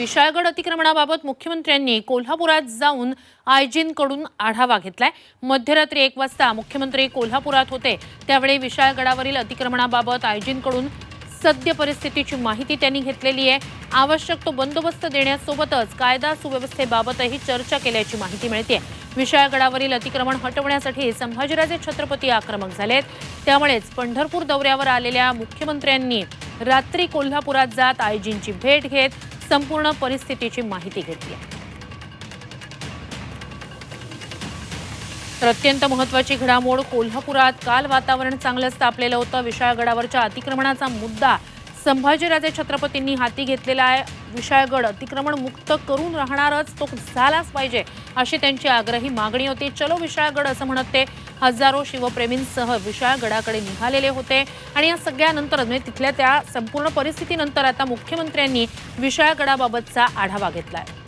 विशाळगड अतिक्रमणाबाबत मुख्यमंत्र्यांनी कोल्हापुरात जाऊन आयजींकडून आढावा घेतलाय. मध्यरात्री एक वाजता मुख्यमंत्री कोल्हापुरात होते. त्यावेळी विशाळगडावरील अतिक्रमणाबाबत आयजींकडून सद्य परिस्थितीची माहिती त्यांनी घेतलेली आहे. आवश्यक तो बंदोबस्त देण्यासोबतच कायदा सुव्यवस्थेबाबतही चर्चा केल्याची माहिती मिळते विशाळगडावरील अतिक्रमण हटवण्यासाठी संभाजीराजे छत्रपती आक्रमक झालेत. त्यामुळेच पंढरपूर दौऱ्यावर आलेल्या मुख्यमंत्र्यांनी रात्री कोल्हापुरात जात आयजींची भेट घेत संपूर्ण परिस्थितीची माहिती घेतली तर अत्यंत महत्वाची घडामोड कोल्हापुरात. काल वातावरण चांगलंच तापलेलं होतं. विशाळगडावरच्या अतिक्रमणाचा मुद्दा संभाजीराजे छत्रपतींनी हाती घेतलेला आहे. विशाळगड अतिक्रमण मुक्त करून राहणारच तो झालाच पाहिजे अशी त्यांची आग्रही मागणी होती. चलो विशाळगड असं म्हणत ते. हजारो शिवप्रेमींसह विशाळगडाकडे निघालेले होते. आणि या सगळ्यानंतर म्हणजे तिथल्या त्या संपूर्ण परिस्थितीनंतर आता मुख्यमंत्र्यांनी विशाळगडाबाबतचा आढावा घेतला आहे